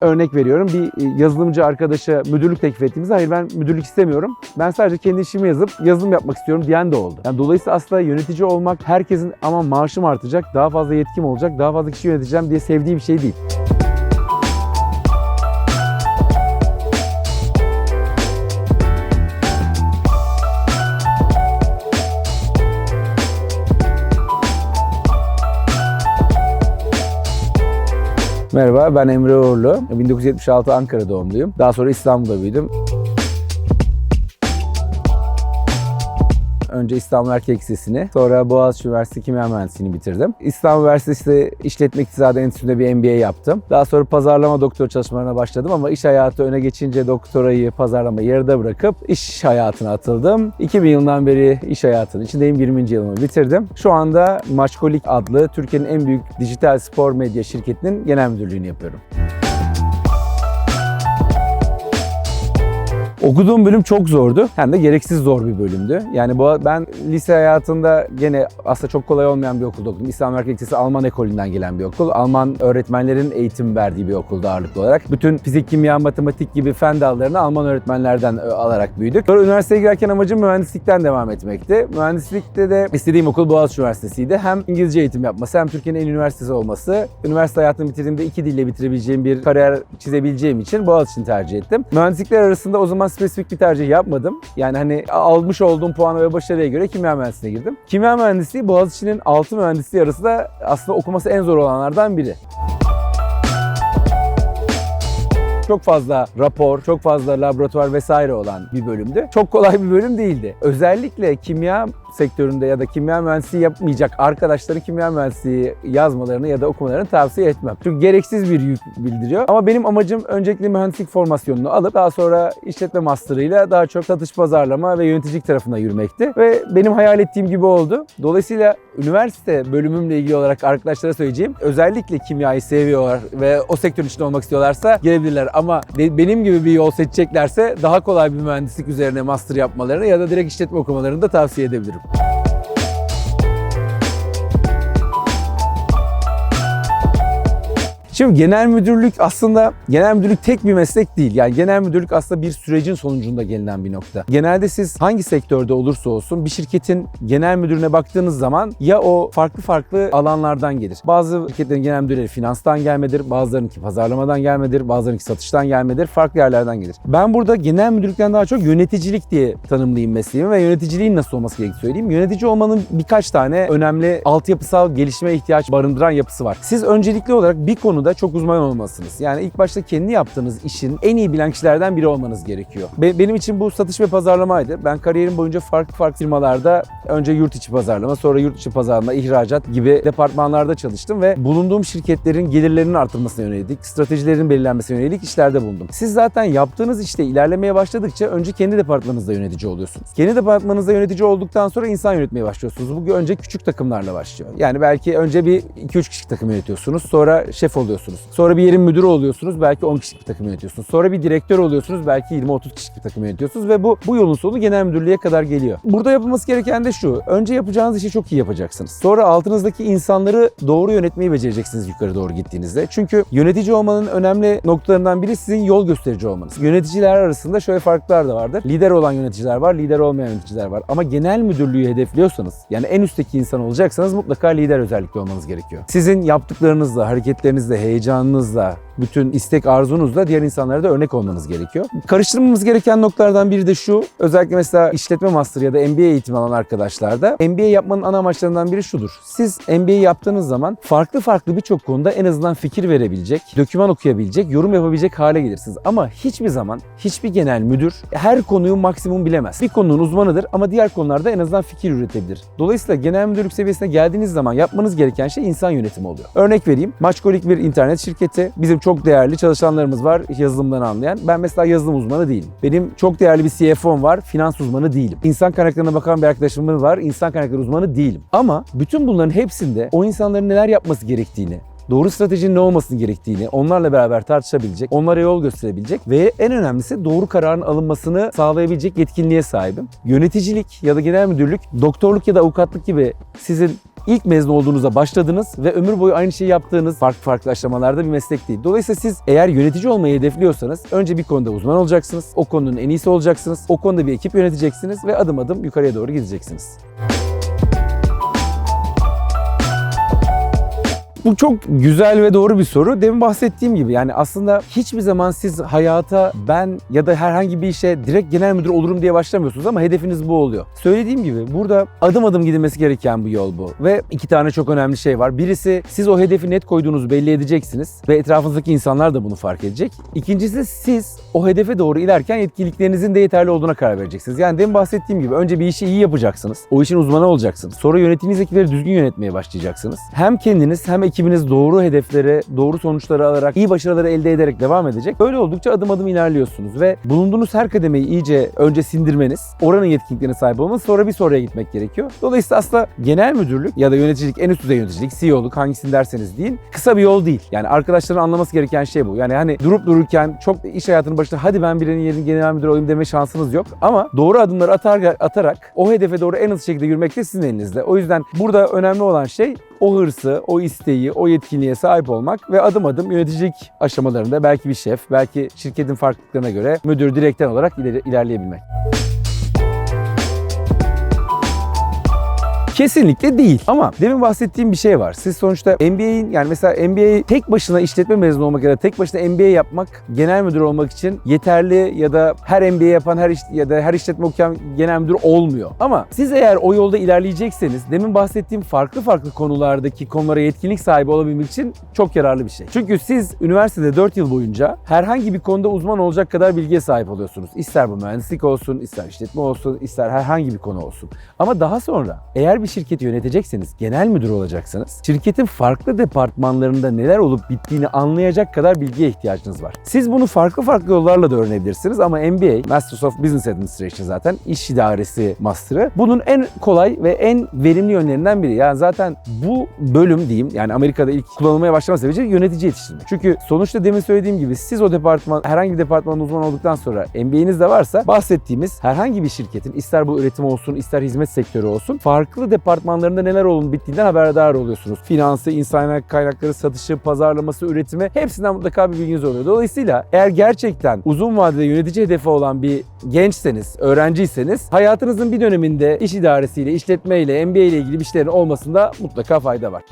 Örnek veriyorum bir e, yazılımcı arkadaşa müdürlük teklif ettiğimizde hayır ben müdürlük istemiyorum. Ben sadece kendi işimi yazıp yazılım yapmak istiyorum diyen de oldu. Yani dolayısıyla aslında yönetici olmak herkesin ama maaşım artacak, daha fazla yetkim olacak, daha fazla kişi yöneteceğim diye sevdiği bir şey değil. Merhaba ben Emre Uğurlu. 1976 Ankara doğumluyum. Daha sonra İstanbul'da büyüdüm. Önce İstanbul Erkek Lisesi'ni, sonra Boğaziçi Üniversitesi Kimya Mühendisliğini bitirdim. İstanbul Üniversitesi İşletme İktisadi Enstitüsü'nde bir MBA yaptım. Daha sonra pazarlama doktor çalışmalarına başladım ama iş hayatı öne geçince doktorayı, pazarlama yarıda bırakıp iş hayatına atıldım. 2000 yılından beri iş hayatının içindeyim. 20. yılımı bitirdim. Şu anda Maçkolik adlı Türkiye'nin en büyük dijital spor medya şirketinin genel müdürlüğünü yapıyorum. Okuduğum bölüm çok zordu. Hem de gereksiz zor bir bölümdü. Yani bu ben lise hayatında gene aslında çok kolay olmayan bir okulda okudum. İslam Erkek Lisesi Alman ekolünden gelen bir okul. Alman öğretmenlerin eğitim verdiği bir okulda ağırlıklı olarak. Bütün fizik, kimya, matematik gibi fen dallarını Alman öğretmenlerden e, alarak büyüdük. Sonra üniversiteye girerken amacım mühendislikten devam etmekti. Mühendislikte de istediğim okul Boğaziçi Üniversitesi'ydi. Hem İngilizce eğitim yapması hem Türkiye'nin en üniversitesi olması. Üniversite hayatımı bitirdiğimde iki dille bitirebileceğim bir kariyer çizebileceğim için Boğaziçi'ni tercih ettim. Mühendislikler arasında o zaman spesifik bir tercih yapmadım. Yani hani almış olduğum puana ve başarıya göre kimya mühendisliğine girdim. Kimya mühendisliği Boğaziçi'nin 6 mühendisliği arasında aslında okuması en zor olanlardan biri. Çok fazla rapor, çok fazla laboratuvar vesaire olan bir bölümdü. Çok kolay bir bölüm değildi. Özellikle kimya sektöründe ya da kimya mühendisliği yapmayacak arkadaşların kimya mühendisliği yazmalarını ya da okumalarını tavsiye etmem. Çünkü gereksiz bir yük bildiriyor. Ama benim amacım öncelikle mühendislik formasyonunu alıp daha sonra işletme master'ıyla daha çok satış pazarlama ve yöneticilik tarafına yürümekti. Ve benim hayal ettiğim gibi oldu. Dolayısıyla üniversite bölümümle ilgili olarak arkadaşlara söyleyeceğim. Özellikle kimyayı seviyorlar ve o sektörün içinde olmak istiyorlarsa gelebilirler. Ama be- benim gibi bir yol seçeceklerse daha kolay bir mühendislik üzerine master yapmalarını ya da direkt işletme okumalarını da tavsiye edebilirim. மீண்டும் Şimdi genel müdürlük aslında genel müdürlük tek bir meslek değil. Yani genel müdürlük aslında bir sürecin sonucunda gelinen bir nokta. Genelde siz hangi sektörde olursa olsun bir şirketin genel müdürüne baktığınız zaman ya o farklı farklı alanlardan gelir. Bazı şirketlerin genel müdürleri finanstan gelmedir, bazılarınınki pazarlamadan gelmedir, bazılarınınki satıştan gelmedir, farklı yerlerden gelir. Ben burada genel müdürlükten daha çok yöneticilik diye tanımlayayım mesleğimi ve yöneticiliğin nasıl olması gerektiğini söyleyeyim. Yönetici olmanın birkaç tane önemli altyapısal gelişime ihtiyaç barındıran yapısı var. Siz öncelikli olarak bir konuda çok uzman olmalısınız. Yani ilk başta kendi yaptığınız işin en iyi bilen kişilerden biri olmanız gerekiyor. Be- benim için bu satış ve pazarlamaydı. Ben kariyerim boyunca farklı farklı firmalarda önce yurt içi pazarlama, sonra yurt dışı pazarlama, ihracat gibi departmanlarda çalıştım ve bulunduğum şirketlerin gelirlerinin artırılmasına yönelik, stratejilerin belirlenmesine yönelik işlerde bulundum. Siz zaten yaptığınız işte ilerlemeye başladıkça önce kendi departmanınızda yönetici oluyorsunuz. Kendi departmanınızda yönetici olduktan sonra insan yönetmeye başlıyorsunuz. Bu önce küçük takımlarla başlıyor. Yani belki önce bir 2-3 kişilik takım yönetiyorsunuz. Sonra şef oluyorsunuz. Sonra bir yerin müdürü oluyorsunuz. Belki 10 kişilik bir takım yönetiyorsunuz. Sonra bir direktör oluyorsunuz. Belki 20-30 kişilik bir takım yönetiyorsunuz ve bu bu yolun sonu genel müdürlüğe kadar geliyor. Burada yapılması gereken de şu. Önce yapacağınız işi çok iyi yapacaksınız. Sonra altınızdaki insanları doğru yönetmeyi becereceksiniz yukarı doğru gittiğinizde. Çünkü yönetici olmanın önemli noktalarından biri sizin yol gösterici olmanız. Yöneticiler arasında şöyle farklar da vardır. Lider olan yöneticiler var, lider olmayan yöneticiler var. Ama genel müdürlüğü hedefliyorsanız, yani en üstteki insan olacaksanız mutlaka lider özellikle olmanız gerekiyor. Sizin yaptıklarınızla, hareketlerinizle, heyecanınızla, bütün istek arzunuzla diğer insanlara da örnek olmanız gerekiyor. Karıştırmamız gereken noktalardan biri de şu. Özellikle mesela işletme master ya da MBA eğitimi alan arkadaşlarda MBA yapmanın ana amaçlarından biri şudur. Siz MBA yaptığınız zaman farklı farklı birçok konuda en azından fikir verebilecek, doküman okuyabilecek, yorum yapabilecek hale gelirsiniz. Ama hiçbir zaman hiçbir genel müdür her konuyu maksimum bilemez. Bir konunun uzmanıdır ama diğer konularda en azından fikir üretebilir. Dolayısıyla genel müdürlük seviyesine geldiğiniz zaman yapmanız gereken şey insan yönetimi oluyor. Örnek vereyim. Maçkolik bir internet şirketi. Bizim çok değerli çalışanlarımız var yazılımdan anlayan. Ben mesela yazılım uzmanı değilim. Benim çok değerli bir CFO'm var. Finans uzmanı değilim. İnsan kaynaklarına bakan bir arkadaşımız var. İnsan kaynakları uzmanı değilim. Ama bütün bunların hepsinde o insanların neler yapması gerektiğini, doğru stratejinin ne olmasını gerektiğini onlarla beraber tartışabilecek, onlara yol gösterebilecek ve en önemlisi doğru kararın alınmasını sağlayabilecek yetkinliğe sahibim. Yöneticilik ya da genel müdürlük, doktorluk ya da avukatlık gibi sizin ilk mezun olduğunuzda başladınız ve ömür boyu aynı şeyi yaptığınız farklı farklı aşamalarda bir meslek değil. Dolayısıyla siz eğer yönetici olmayı hedefliyorsanız önce bir konuda uzman olacaksınız. O konunun en iyisi olacaksınız. O konuda bir ekip yöneteceksiniz ve adım adım yukarıya doğru gideceksiniz. Bu çok güzel ve doğru bir soru. Demin bahsettiğim gibi yani aslında hiçbir zaman siz hayata ben ya da herhangi bir işe direkt genel müdür olurum diye başlamıyorsunuz ama hedefiniz bu oluyor. Söylediğim gibi burada adım adım gidilmesi gereken bir yol bu. Ve iki tane çok önemli şey var. Birisi siz o hedefi net koyduğunuzu belli edeceksiniz ve etrafınızdaki insanlar da bunu fark edecek. İkincisi siz o hedefe doğru ilerken yetkinliklerinizin de yeterli olduğuna karar vereceksiniz. Yani demin bahsettiğim gibi önce bir işi iyi yapacaksınız. O işin uzmanı olacaksınız. Sonra yönettiğiniz ekipleri düzgün yönetmeye başlayacaksınız. Hem kendiniz hem ekibiniz doğru hedeflere, doğru sonuçları alarak, iyi başarıları elde ederek devam edecek. Böyle oldukça adım adım ilerliyorsunuz ve bulunduğunuz her kademeyi iyice önce sindirmeniz, oranın yetkinliklerine sahip olmanız, sonra bir sonraya gitmek gerekiyor. Dolayısıyla aslında genel müdürlük ya da yöneticilik, en üst düzey yöneticilik, CEO'luk hangisini derseniz deyin, kısa bir yol değil. Yani arkadaşların anlaması gereken şey bu. Yani hani durup dururken çok iş hayatının başında hadi ben birinin yerine genel müdür olayım deme şansınız yok. Ama doğru adımları atar, atarak o hedefe doğru en hızlı şekilde yürümek de sizin elinizde. O yüzden burada önemli olan şey o hırsı, o isteği, o yetkinliğe sahip olmak ve adım adım yöneticilik aşamalarında belki bir şef, belki şirketin farklılıklarına göre müdür, direktör olarak ilerleyebilmek. Kesinlikle değil. Ama demin bahsettiğim bir şey var. Siz sonuçta MBA'in yani mesela MBA tek başına işletme mezunu olmak ya da tek başına MBA yapmak genel müdür olmak için yeterli ya da her MBA yapan her iş, ya da her işletme okuyan genel müdür olmuyor. Ama siz eğer o yolda ilerleyecekseniz demin bahsettiğim farklı farklı konulardaki konulara yetkinlik sahibi olabilmek için çok yararlı bir şey. Çünkü siz üniversitede 4 yıl boyunca herhangi bir konuda uzman olacak kadar bilgiye sahip oluyorsunuz. İster bu mühendislik olsun, ister işletme olsun, ister herhangi bir konu olsun. Ama daha sonra eğer bir şirketi yönetecekseniz, genel müdür olacaksınız. Şirketin farklı departmanlarında neler olup bittiğini anlayacak kadar bilgiye ihtiyacınız var. Siz bunu farklı farklı yollarla da öğrenebilirsiniz ama MBA, Masters of Business Administration zaten iş idaresi master'ı. Bunun en kolay ve en verimli yönlerinden biri. Yani zaten bu bölüm diyeyim yani Amerika'da ilk kullanılmaya başlama sebebi yönetici yetiştirme. Çünkü sonuçta demin söylediğim gibi siz o departman herhangi bir departmanın uzman olduktan sonra MBA'niz de varsa bahsettiğimiz herhangi bir şirketin ister bu üretim olsun ister hizmet sektörü olsun farklı departmanlarında neler olup bittiğinden haberdar oluyorsunuz. Finansı, insan kaynakları, satışı, pazarlaması, üretimi hepsinden mutlaka bir bilginiz oluyor. Dolayısıyla eğer gerçekten uzun vadede yönetici hedefi olan bir gençseniz, öğrenciyseniz hayatınızın bir döneminde iş idaresiyle, işletmeyle, MBA ile ilgili bir şeylerin olmasında mutlaka fayda var.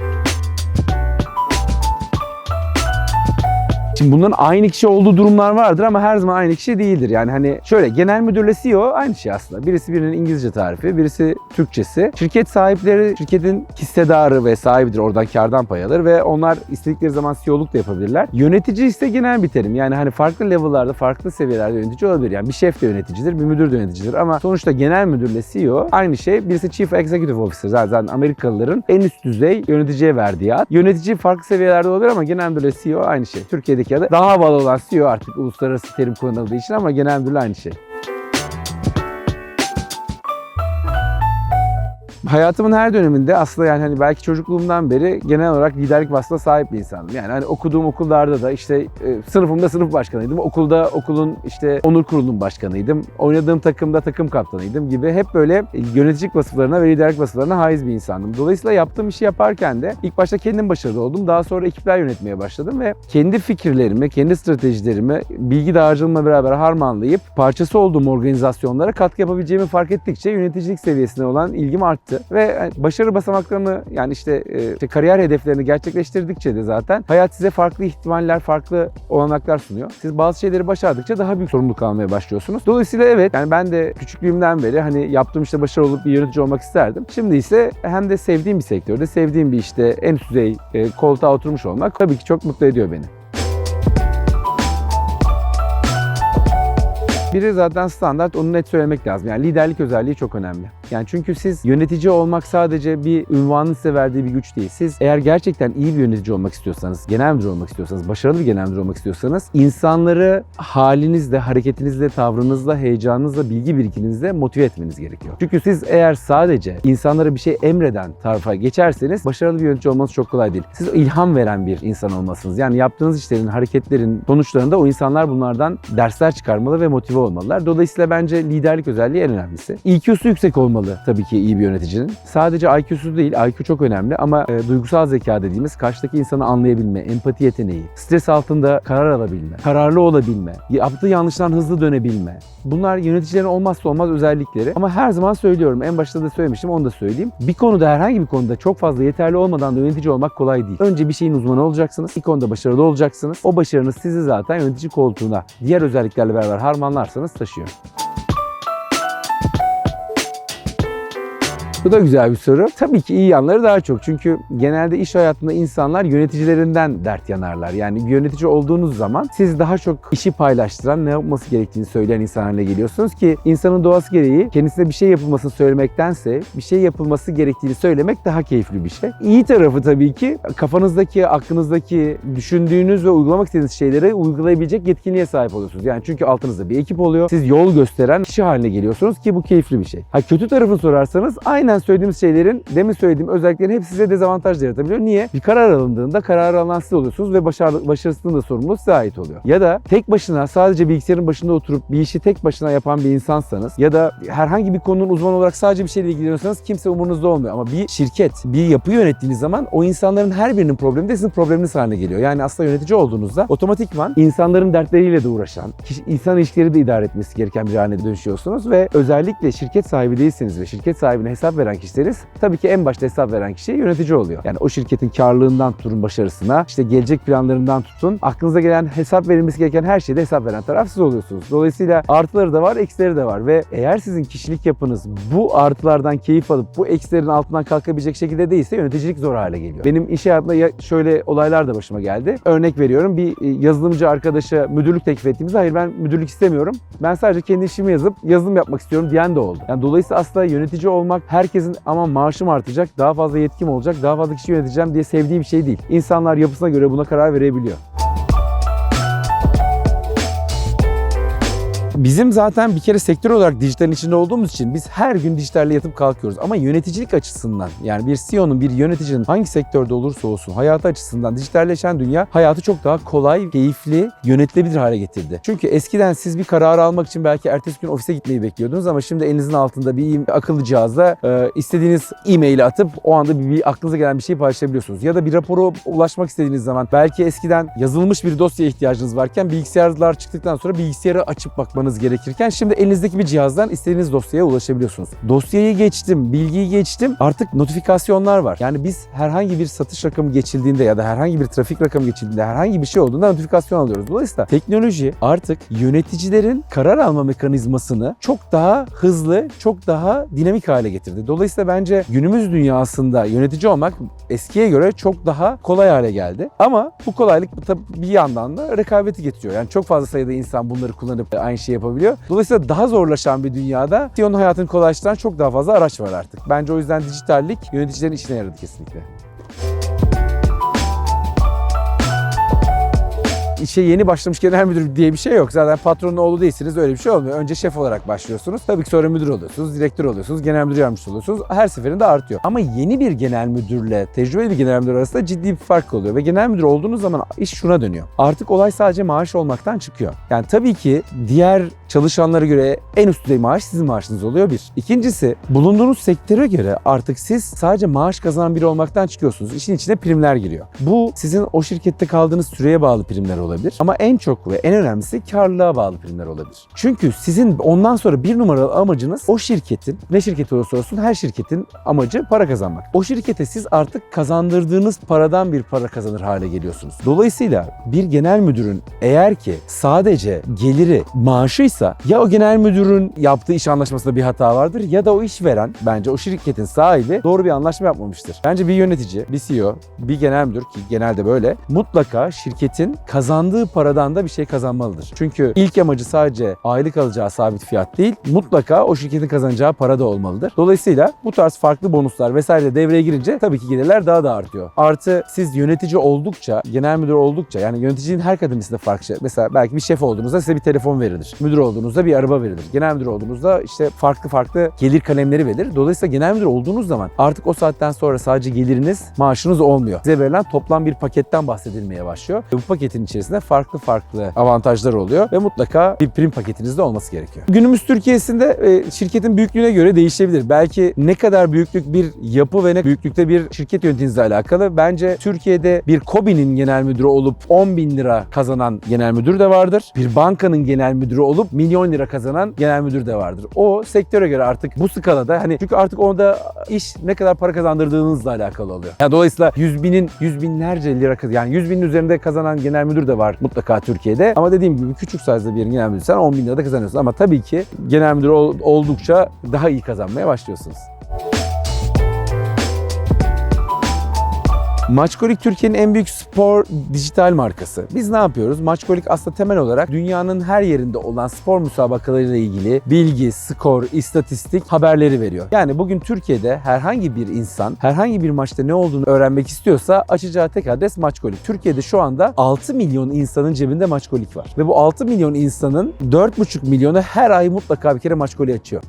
Şimdi bunların aynı kişi olduğu durumlar vardır ama her zaman aynı kişi değildir. Yani hani şöyle genel müdürle CEO aynı şey aslında. Birisi birinin İngilizce tarifi, birisi Türkçesi. Şirket sahipleri şirketin hissedarı ve sahibidir. Oradan kardan pay alır ve onlar istedikleri zaman CEO'luk da yapabilirler. Yönetici ise genel bir terim. Yani hani farklı level'larda, farklı seviyelerde yönetici olabilir. Yani bir şef de yöneticidir, bir müdür de yöneticidir ama sonuçta genel müdürle CEO aynı şey. Birisi Chief Executive Officer zaten Amerikalıların en üst düzey yöneticiye verdiği ad. Yönetici farklı seviyelerde olabilir ama genel müdürle CEO aynı şey. Türkiye'deki adı daha havalı olan CEO artık uluslararası terim kullanıldığı için ama genel müdürle aynı şey. Hayatımın her döneminde aslında yani hani belki çocukluğumdan beri genel olarak liderlik vasfına sahip bir insanım. Yani hani okuduğum okullarda da işte e, sınıfımda sınıf başkanıydım. Okulda okulun işte onur kurulunun başkanıydım. Oynadığım takımda takım kaptanıydım gibi hep böyle yöneticilik vasıflarına ve liderlik vasıflarına haiz bir insandım. Dolayısıyla yaptığım işi yaparken de ilk başta kendim başarılı oldum. Daha sonra ekipler yönetmeye başladım ve kendi fikirlerimi, kendi stratejilerimi bilgi dağarcığımla beraber harmanlayıp parçası olduğum organizasyonlara katkı yapabileceğimi fark ettikçe yöneticilik seviyesine olan ilgim arttı ve başarı basamaklarını yani işte, e, işte kariyer hedeflerini gerçekleştirdikçe de zaten hayat size farklı ihtimaller, farklı olanaklar sunuyor. Siz bazı şeyleri başardıkça daha büyük sorumluluk almaya başlıyorsunuz. Dolayısıyla evet yani ben de küçüklüğümden beri hani yaptığım işte başarılı olup bir yönetici olmak isterdim. Şimdi ise hem de sevdiğim bir sektörde, sevdiğim bir işte en üst düzey e, koltuğa oturmuş olmak tabii ki çok mutlu ediyor beni. Biri zaten standart onu net söylemek lazım. Yani liderlik özelliği çok önemli. Yani çünkü siz yönetici olmak sadece bir ünvanın size verdiği bir güç değil. Siz eğer gerçekten iyi bir yönetici olmak istiyorsanız, genel müdür olmak istiyorsanız, başarılı bir genel müdür olmak istiyorsanız insanları halinizle, hareketinizle, tavrınızla, heyecanınızla, bilgi birikiminizle motive etmeniz gerekiyor. Çünkü siz eğer sadece insanlara bir şey emreden tarafa geçerseniz başarılı bir yönetici olmanız çok kolay değil. Siz ilham veren bir insan olmalısınız. Yani yaptığınız işlerin, hareketlerin sonuçlarında o insanlar bunlardan dersler çıkarmalı ve motive olmalılar. Dolayısıyla bence liderlik özelliği en önemlisi. EQ'su yüksek olmalı olmalı tabii ki iyi bir yöneticinin. Sadece IQ'su değil, IQ çok önemli ama e, duygusal zeka dediğimiz karşıdaki insanı anlayabilme, empati yeteneği, stres altında karar alabilme, kararlı olabilme, yaptığı yanlıştan hızlı dönebilme. Bunlar yöneticilerin olmazsa olmaz özellikleri. Ama her zaman söylüyorum, en başta da söylemiştim, onu da söyleyeyim. Bir konuda herhangi bir konuda çok fazla yeterli olmadan da yönetici olmak kolay değil. Önce bir şeyin uzmanı olacaksınız, bir konuda başarılı olacaksınız. O başarınız sizi zaten yönetici koltuğuna diğer özelliklerle beraber harmanlarsanız taşıyor. Bu da güzel bir soru. Tabii ki iyi yanları daha çok. Çünkü genelde iş hayatında insanlar yöneticilerinden dert yanarlar. Yani yönetici olduğunuz zaman siz daha çok işi paylaştıran, ne yapması gerektiğini söyleyen insan haline geliyorsunuz ki insanın doğası gereği kendisine bir şey yapılmasını söylemektense bir şey yapılması gerektiğini söylemek daha keyifli bir şey. İyi tarafı tabii ki kafanızdaki, aklınızdaki, düşündüğünüz ve uygulamak istediğiniz şeyleri uygulayabilecek yetkinliğe sahip oluyorsunuz. Yani çünkü altınızda bir ekip oluyor. Siz yol gösteren kişi haline geliyorsunuz ki bu keyifli bir şey. Ha kötü tarafını sorarsanız aynen söylediğimiz şeylerin, demin söylediğim özelliklerin hep size dezavantaj yaratabiliyor. Niye? Bir karar alındığında karar alan siz oluyorsunuz ve başarılı, başarısının da sorumluluğu size ait oluyor. Ya da tek başına sadece bilgisayarın başında oturup bir işi tek başına yapan bir insansanız ya da herhangi bir konunun uzmanı olarak sadece bir şeyle ilgileniyorsanız kimse umurunuzda olmuyor. Ama bir şirket, bir yapı yönettiğiniz zaman o insanların her birinin problemi de sizin probleminiz haline geliyor. Yani aslında yönetici olduğunuzda otomatikman insanların dertleriyle de uğraşan, insan ilişkileri de idare etmesi gereken bir haline dönüşüyorsunuz ve özellikle şirket sahibi değilseniz ve şirket sahibine hesap veren kişiseniz tabii ki en başta hesap veren kişi yönetici oluyor. Yani o şirketin karlılığından tutun başarısına, işte gelecek planlarından tutun, aklınıza gelen hesap verilmesi gereken her şeyde hesap veren taraf siz oluyorsunuz. Dolayısıyla artıları da var, eksileri de var ve eğer sizin kişilik yapınız bu artılardan keyif alıp bu eksilerin altından kalkabilecek şekilde değilse yöneticilik zor hale geliyor. Benim iş hayatında ya- şöyle olaylar da başıma geldi. Örnek veriyorum bir e, yazılımcı arkadaşa müdürlük teklif ettiğimizde hayır ben müdürlük istemiyorum. Ben sadece kendi işimi yazıp yazılım yapmak istiyorum diyen de oldu. Yani dolayısıyla aslında yönetici olmak herkesin ama maaşım artacak, daha fazla yetkim olacak, daha fazla kişi yöneteceğim diye sevdiği bir şey değil. İnsanlar yapısına göre buna karar verebiliyor. Bizim zaten bir kere sektör olarak dijitalin içinde olduğumuz için biz her gün dijitalle yatıp kalkıyoruz. Ama yöneticilik açısından yani bir CEO'nun, bir yöneticinin hangi sektörde olursa olsun hayatı açısından dijitalleşen dünya hayatı çok daha kolay, keyifli, yönetilebilir hale getirdi. Çünkü eskiden siz bir karar almak için belki ertesi gün ofise gitmeyi bekliyordunuz ama şimdi elinizin altında bir akıllı cihazla e, istediğiniz e-maili atıp o anda bir, bir aklınıza gelen bir şeyi paylaşabiliyorsunuz. Ya da bir rapora ulaşmak istediğiniz zaman belki eskiden yazılmış bir dosyaya ihtiyacınız varken bilgisayarlar çıktıktan sonra bilgisayarı açıp bakmanız gerekirken şimdi elinizdeki bir cihazdan istediğiniz dosyaya ulaşabiliyorsunuz. Dosyayı geçtim, bilgiyi geçtim. Artık notifikasyonlar var. Yani biz herhangi bir satış rakamı geçildiğinde ya da herhangi bir trafik rakamı geçildiğinde herhangi bir şey olduğunda notifikasyon alıyoruz. Dolayısıyla teknoloji artık yöneticilerin karar alma mekanizmasını çok daha hızlı, çok daha dinamik hale getirdi. Dolayısıyla bence günümüz dünyasında yönetici olmak eskiye göre çok daha kolay hale geldi. Ama bu kolaylık tabii bir yandan da rekabeti getiriyor. Yani çok fazla sayıda insan bunları kullanıp aynı şeyi yapabiliyor. Dolayısıyla daha zorlaşan bir dünyada CEO'nun hayatını kolaylaştıran çok daha fazla araç var artık. Bence o yüzden dijitallik yöneticilerin işine yaradı kesinlikle. İşe yeni başlamış genel müdür diye bir şey yok. Zaten patronun oğlu değilsiniz öyle bir şey olmuyor. Önce şef olarak başlıyorsunuz. Tabii ki sonra müdür oluyorsunuz, direktör oluyorsunuz, genel müdür yardımcısı oluyorsunuz. Her seferinde artıyor. Ama yeni bir genel müdürle tecrübeli bir genel müdür arasında ciddi bir fark oluyor. Ve genel müdür olduğunuz zaman iş şuna dönüyor. Artık olay sadece maaş olmaktan çıkıyor. Yani tabii ki diğer çalışanlara göre en üst düzey maaş sizin maaşınız oluyor bir. İkincisi bulunduğunuz sektöre göre artık siz sadece maaş kazanan biri olmaktan çıkıyorsunuz. İşin içine primler giriyor. Bu sizin o şirkette kaldığınız süreye bağlı primler olabilir. Ama en çok ve en önemlisi karlılığa bağlı primler olabilir. Çünkü sizin ondan sonra bir numaralı amacınız o şirketin, ne şirketi olursa olsun her şirketin amacı para kazanmak. O şirkete siz artık kazandırdığınız paradan bir para kazanır hale geliyorsunuz. Dolayısıyla bir genel müdürün eğer ki sadece geliri maaşıysa ya o genel müdürün yaptığı iş anlaşmasında bir hata vardır ya da o işveren bence o şirketin sahibi doğru bir anlaşma yapmamıştır. Bence bir yönetici, bir CEO, bir genel müdür ki genelde böyle mutlaka şirketin kazandığı paradan da bir şey kazanmalıdır. Çünkü ilk amacı sadece aylık alacağı sabit fiyat değil, mutlaka o şirketin kazanacağı para da olmalıdır. Dolayısıyla bu tarz farklı bonuslar vesaire devreye girince tabii ki gelirler daha da artıyor. Artı siz yönetici oldukça, genel müdür oldukça yani yöneticinin her kademesinde farklı. Mesela belki bir şef olduğunuzda size bir telefon verilir. Müdür olduğunuzda bir araba verilir. Genel müdür olduğunuzda işte farklı farklı gelir kalemleri verilir. Dolayısıyla genel müdür olduğunuz zaman artık o saatten sonra sadece geliriniz, maaşınız olmuyor. Size verilen toplam bir paketten bahsedilmeye başlıyor. Ve bu paketin içerisinde içerisinde farklı farklı avantajlar oluyor ve mutlaka bir prim paketinizde olması gerekiyor. Günümüz Türkiye'sinde e, şirketin büyüklüğüne göre değişebilir. Belki ne kadar büyüklük bir yapı ve ne büyüklükte bir şirket yönetimizle alakalı. Bence Türkiye'de bir KOBİ'nin genel müdürü olup 10 bin lira kazanan genel müdür de vardır. Bir bankanın genel müdürü olup milyon lira kazanan genel müdür de vardır. O sektöre göre artık bu skalada hani çünkü artık orada iş ne kadar para kazandırdığınızla alakalı oluyor. Yani dolayısıyla yüz binin, yüz binlerce lira yani yüz binin üzerinde kazanan genel müdür de var mutlaka Türkiye'de. Ama dediğim gibi küçük sayıda bir genel müdür sen 10 bin lira da kazanıyorsun. Ama tabii ki genel müdür ol- oldukça daha iyi kazanmaya başlıyorsunuz. Maçkolik Türkiye'nin en büyük spor dijital markası. Biz ne yapıyoruz? Maçkolik aslında temel olarak dünyanın her yerinde olan spor müsabakalarıyla ilgili bilgi, skor, istatistik haberleri veriyor. Yani bugün Türkiye'de herhangi bir insan herhangi bir maçta ne olduğunu öğrenmek istiyorsa açacağı tek adres Maçkolik. Türkiye'de şu anda 6 milyon insanın cebinde Maçkolik var. Ve bu 6 milyon insanın 4,5 milyonu her ay mutlaka bir kere Maçkolik açıyor.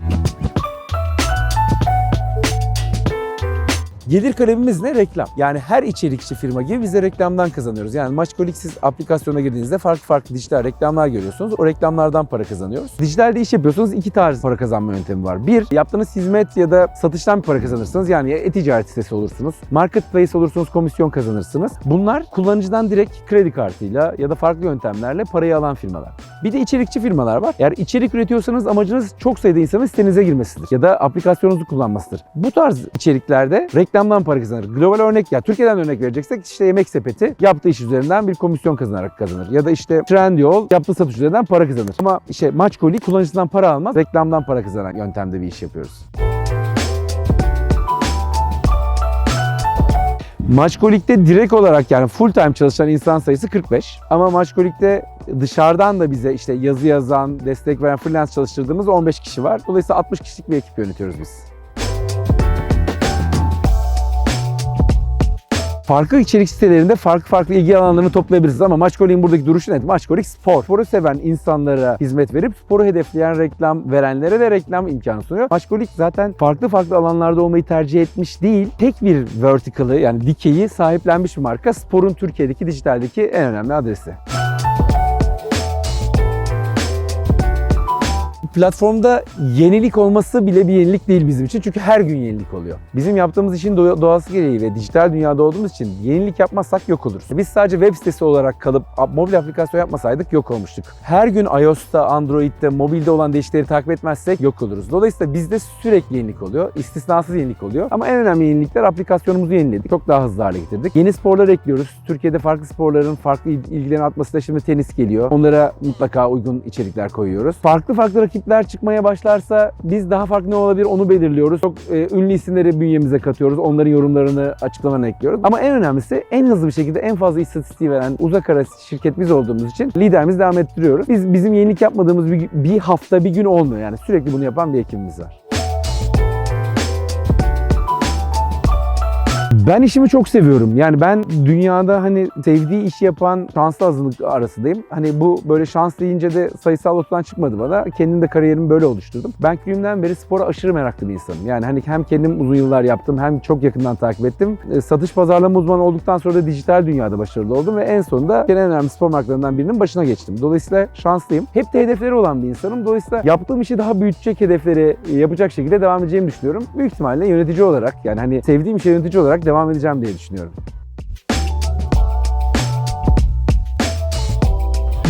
Gelir kalemimiz ne? Reklam. Yani her içerikçi firma gibi biz de reklamdan kazanıyoruz. Yani Maçkolik siz aplikasyona girdiğinizde farklı farklı dijital reklamlar görüyorsunuz. O reklamlardan para kazanıyoruz. Dijitalde iş yapıyorsanız iki tarz para kazanma yöntemi var. Bir, yaptığınız hizmet ya da satıştan para kazanırsınız. Yani ya e-ticaret sitesi olursunuz. Marketplace olursunuz, komisyon kazanırsınız. Bunlar kullanıcıdan direkt kredi kartıyla ya da farklı yöntemlerle parayı alan firmalar. Bir de içerikçi firmalar var. Eğer içerik üretiyorsanız amacınız çok sayıda insanın sitenize girmesidir ya da aplikasyonunuzu kullanmasıdır. Bu tarz içeriklerde reklamdan para kazanır. Global örnek ya Türkiye'den örnek vereceksek işte Yemek Sepeti yaptığı iş üzerinden bir komisyon kazanarak kazanır. Ya da işte Trendyol yaptığı satış üzerinden para kazanır. Ama işte Maçkoli kullanıcıdan para almaz, reklamdan para kazanan yöntemde bir iş yapıyoruz. Maçkolik'te direkt olarak yani full time çalışan insan sayısı 45. Ama Maçkolik'te dışarıdan da bize işte yazı yazan, destek veren freelance çalıştırdığımız 15 kişi var. Dolayısıyla 60 kişilik bir ekip yönetiyoruz biz. Farklı içerik sitelerinde farklı farklı ilgi alanlarını toplayabiliriz ama Maçkolik'in buradaki duruşu net. Maçkolik spor. Sporu seven insanlara hizmet verip sporu hedefleyen reklam verenlere de reklam imkanı sunuyor. Maçkolik zaten farklı farklı alanlarda olmayı tercih etmiş değil. Tek bir vertical'ı yani dikeyi sahiplenmiş bir marka. Sporun Türkiye'deki dijitaldeki en önemli adresi. Platformda yenilik olması bile bir yenilik değil bizim için. Çünkü her gün yenilik oluyor. Bizim yaptığımız işin doğa- doğası gereği ve dijital dünyada olduğumuz için yenilik yapmazsak yok oluruz. Biz sadece web sitesi olarak kalıp mobil aplikasyon yapmasaydık yok olmuştuk. Her gün iOS'ta, Android'de, mobilde olan değişiklikleri takip etmezsek yok oluruz. Dolayısıyla bizde sürekli yenilik oluyor. istisnasız yenilik oluyor. Ama en önemli yenilikler aplikasyonumuzu yeniledik. Çok daha hızlı hale getirdik. Yeni sporlar ekliyoruz. Türkiye'de farklı sporların farklı il- ilgilerin atmasıyla şimdi tenis geliyor. Onlara mutlaka uygun içerikler koyuyoruz. Farklı farklı rakipler çıkmaya başlarsa biz daha farklı ne olabilir onu belirliyoruz. Çok e, ünlü isimleri bünyemize katıyoruz. Onların yorumlarını açıklamalarına ekliyoruz. Ama en önemlisi en hızlı bir şekilde en fazla istatistiği veren uzak ara şirket biz olduğumuz için liderimizi devam ettiriyoruz. Biz bizim yenilik yapmadığımız bir, bir hafta bir gün olmuyor. Yani sürekli bunu yapan bir ekibimiz var. Ben işimi çok seviyorum. Yani ben dünyada hani sevdiği işi yapan şanslı azınlık arasındayım. Hani bu böyle şans deyince de sayısal lotodan çıkmadı bana. Kendim de kariyerimi böyle oluşturdum. Ben küçüğümden beri spora aşırı meraklı bir insanım. Yani hani hem kendim uzun yıllar yaptım hem çok yakından takip ettim. E, Satış pazarlama uzmanı olduktan sonra da dijital dünyada başarılı oldum ve en sonunda en önemli spor markalarından birinin başına geçtim. Dolayısıyla şanslıyım. Hep de hedefleri olan bir insanım. Dolayısıyla yaptığım işi daha büyütecek hedefleri yapacak şekilde devam edeceğimi düşünüyorum. Büyük ihtimalle yönetici olarak yani hani sevdiğim işe yönetici olarak devam edeceğim diye düşünüyorum.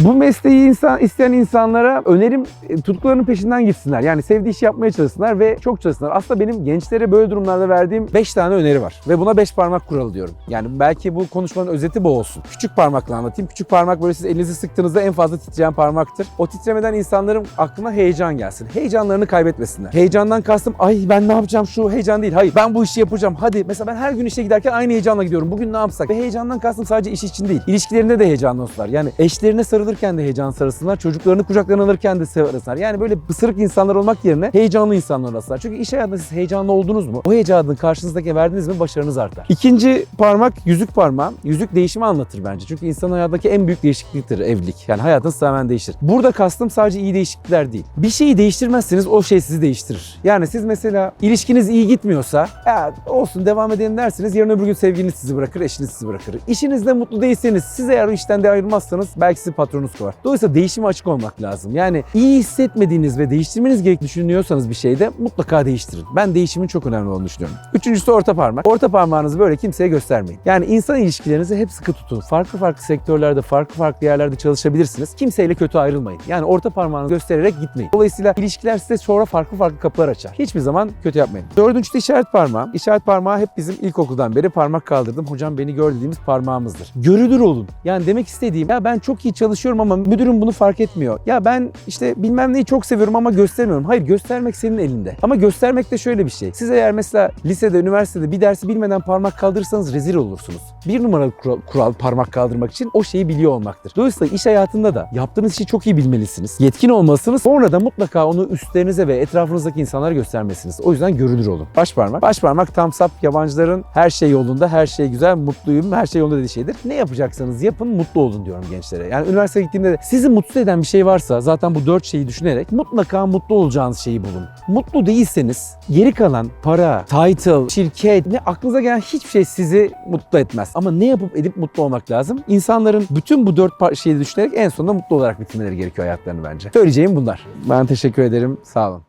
Bu mesleği insan, isteyen insanlara önerim e, tutkularının peşinden gitsinler. Yani sevdiği işi yapmaya çalışsınlar ve çok çalışsınlar. Aslında benim gençlere böyle durumlarda verdiğim 5 tane öneri var. Ve buna 5 parmak kuralı diyorum. Yani belki bu konuşmanın özeti bu olsun. Küçük parmakla anlatayım. Küçük parmak böyle siz elinizi sıktığınızda en fazla titreyen parmaktır. O titremeden insanların aklına heyecan gelsin. Heyecanlarını kaybetmesinler. Heyecandan kastım ay ben ne yapacağım şu heyecan değil. Hayır ben bu işi yapacağım. Hadi mesela ben her gün işe giderken aynı heyecanla gidiyorum. Bugün ne yapsak? Ve heyecandan kastım sadece iş için değil. İlişkilerinde de heyecanlı olsunlar. Yani eşlerine sarılıp ayrılırken de heyecan sarılsınlar. Çocuklarını kucaklarına alırken de sarılsınlar. Yani böyle pısırık insanlar olmak yerine heyecanlı insanlar olsunlar. Çünkü iş hayatında siz heyecanlı oldunuz mu? O heyecanı karşınızdaki verdiniz mi başarınız artar. İkinci parmak yüzük parmağı. Yüzük değişimi anlatır bence. Çünkü insanın hayatındaki en büyük değişikliktir evlilik. Yani hayatınız tamamen değişir. Burada kastım sadece iyi değişiklikler değil. Bir şeyi değiştirmezseniz o şey sizi değiştirir. Yani siz mesela ilişkiniz iyi gitmiyorsa ya olsun devam edelim dersiniz. Yarın öbür gün sevgiliniz sizi bırakır, eşiniz sizi bırakır. İşinizde mutlu değilseniz siz eğer işten de ayrılmazsanız belki sizi patronunuz kovar. Dolayısıyla değişime açık olmak lazım. Yani iyi hissetmediğiniz ve değiştirmeniz gerektiğini düşünüyorsanız bir şeyde mutlaka değiştirin. Ben değişimin çok önemli olduğunu düşünüyorum. Üçüncüsü orta parmak. Orta parmağınızı böyle kimseye göstermeyin. Yani insan ilişkilerinizi hep sıkı tutun. Farklı farklı sektörlerde, farklı farklı yerlerde çalışabilirsiniz. Kimseyle kötü ayrılmayın. Yani orta parmağınızı göstererek gitmeyin. Dolayısıyla ilişkiler size sonra farklı farklı kapılar açar. Hiçbir zaman kötü yapmayın. Dördüncüsü de işaret parmağı. İşaret parmağı hep bizim ilkokuldan beri parmak kaldırdım. Hocam beni gör dediğimiz parmağımızdır. Görülür olun. Yani demek istediğim ya ben çok iyi çalışıyorum ama müdürüm bunu fark etmiyor. Ya ben işte bilmem neyi çok seviyorum ama göstermiyorum. Hayır göstermek senin elinde. Ama göstermek de şöyle bir şey. Siz eğer mesela lisede, üniversitede bir dersi bilmeden parmak kaldırırsanız rezil olursunuz. Bir numaralı kural, parmak kaldırmak için o şeyi biliyor olmaktır. Dolayısıyla iş hayatında da yaptığınız işi çok iyi bilmelisiniz. Yetkin olmalısınız. Sonra da mutlaka onu üstlerinize ve etrafınızdaki insanlara göstermelisiniz. O yüzden görünür olun. Baş parmak. Baş parmak tam sap yabancıların her şey yolunda, her şey güzel, mutluyum, her şey yolunda dediği şeydir. Ne yapacaksanız yapın, mutlu olun diyorum gençlere. Yani üniversiteye gittiğimde de sizi mutsuz eden bir şey varsa zaten bu dört şeyi düşünerek mutlaka mutlu olacağınız şeyi bulun. Mutlu değilseniz geri kalan para, title, şirket ne aklınıza gelen hiçbir şey sizi mutlu etmez. Ama ne yapıp edip mutlu olmak lazım? İnsanların bütün bu dört şeyi düşünerek en sonunda mutlu olarak bitirmeleri gerekiyor hayatlarını bence. Söyleyeceğim bunlar. Ben teşekkür ederim. Sağ olun.